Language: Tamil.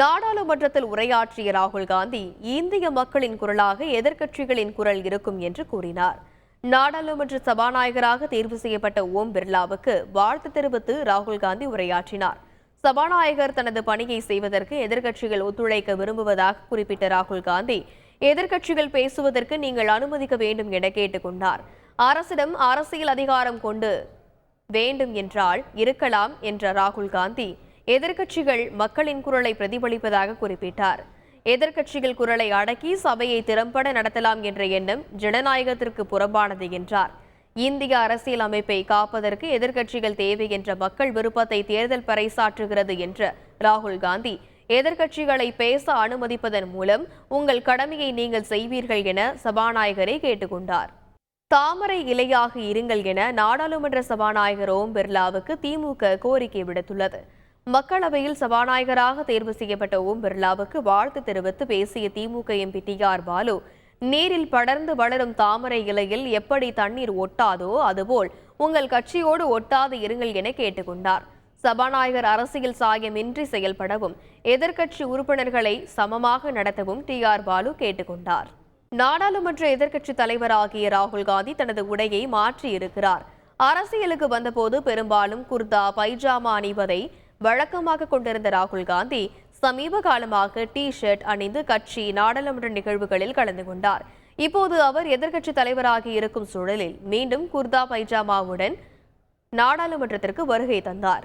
நாடாளுமன்றத்தில் உரையாற்றிய ராகுல் காந்தி இந்திய மக்களின் குரலாக எதிர்க்கட்சிகளின் குரல் இருக்கும் என்று கூறினார். நாடாளுமன்ற சபாநாயகராக தேர்வு செய்யப்பட்ட ஓம் பிர்லாவுக்கு வாழ்த்து தெரிவித்து ராகுல் காந்தி உரையாற்றினார். சபாநாயகர் தனது பணியை செய்வதற்கு எதிர்க்கட்சிகள் ஒத்துழைக்க விரும்புவதாக குறிப்பிட்ட ராகுல் காந்தி எதிர்க்கட்சிகள் பேசுவதற்கு நீங்கள் அனுமதிக்க வேண்டும் என கேட்டுக்கொண்டார். அரசிடம் அரசியல் அதிகாரம் கொண்டு வேண்டும் என்றால் இருக்கலாம் என்ற ராகுல் காந்தி எதிர்க்கட்சிகள் மக்களின் குரலை பிரதிபலிப்பதாக குறிப்பிட்டார். எதிர்க்கட்சிகள் குரலை அடக்கி சபையை திறம்பட நடத்தலாம் என்ற எண்ணம் ஜனநாயகத்திற்கு புறம்பானது என்றார். இந்திய அரசியல் அமைப்பை காப்பதற்கு எதிர்க்கட்சிகள் தேவை என்ற மக்கள் விருப்பத்தை தேர்தல் பறைசாற்றுகிறது என்ற ராகுல் காந்தி எதிர்க்கட்சிகளை பேச அனுமதிப்பதன் மூலம் உங்கள் கடமையை நீங்கள் செய்வீர்கள் என சபாநாயகரை கேட்டுக்கொண்டார். தாமரை இலையாக இருங்கள் என நாடாளுமன்ற சபாநாயகர் ஓம் பிர்லாவுக்கு திமுக கோரிக்கை விடுத்துள்ளது. மக்களவையில் சபாநாயகராக தேர்வு செய்யப்பட்ட ஓம் பிர்லாவுக்கு வாழ்த்து தெரிவித்து பேசிய DMK MP T R Baalu நீரில் படர்ந்து வளரும் தாமரை இலையில் எப்படி தண்ணீர் ஒட்டாதோ அதுபோல் உங்கள் கட்சியோடு ஒட்டாது இருங்கள் என கேட்டுக்கொண்டார். சபாநாயகர் அரசியல் சாயமின்றி செயல்படவும் எதிர்க்கட்சி உறுப்பினர்களை சமமாக நடத்தவும் டி ஆர் பாலு கேட்டுக்கொண்டார். நாடாளுமன்ற எதிர்க்கட்சி தலைவராகிய ராகுல் காந்தி தனது உடையை மாற்றியிருக்கிறார். அரசியலுக்கு வந்தபோது பெரும்பாலும் குர்தா பைஜாமா அணிவதை வழக்கமாக கொண்டிருந்த ராகுல் காந்தி சமீப காலமாக டி ஷர்ட் அணிந்து கட்சி நாடாளுமன்ற நிகழ்வுகளில் கலந்து கொண்டார். இப்போது அவர் எதிர்க்கட்சி தலைவராகி இருக்கும் சூழலில் மீண்டும் குர்தா பைஜாமாவுடன் நாடாளுமன்றத்திற்கு வருகை தந்தார்.